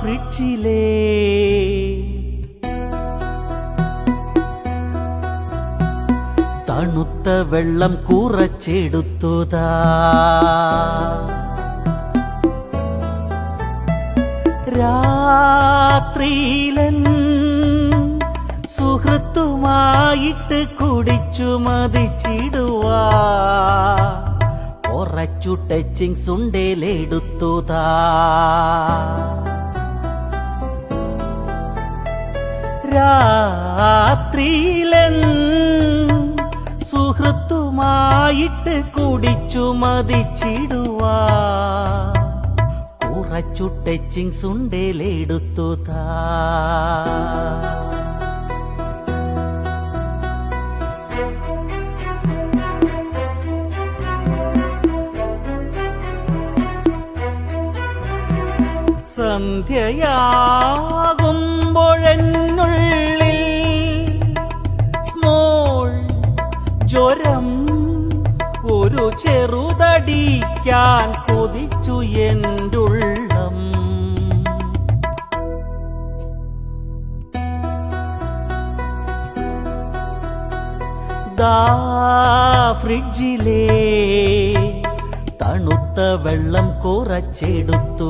ഫ്രിഡ്ജിലേ. തണുത്ത വെള്ളം കുറച്ചെടുത്തുതാ. രാത്രിയിലൻ സുഹൃത്തുമായിട്ട് കുടിച്ചു മതിച്ചിടുവാ കുറച്ചു ടച്ചിങ്സ് ഉണ്ടേലെടുത്തുതാ രാത്രിയിലൻ സുഹൃത്തുമായിട്ട് കുടിച്ചു മതിച്ചിടുവാ. കുറച്ചു ടച്ചിങ്സ് ഉണ്ടേലെടുത്തുതാ സന്ധ്യയാകുമ്പോഴെന്നുള്ളിൽ സ്മോൾ ജ്വരം ഒരു ചെറുതടിക്കാൻ കൊതിച്ചു എന്തുള്ളം. ദാ ഫ്രിഡ്ജിലേ തണുത്ത വെള്ളം കുറച്ചെടുത്തു.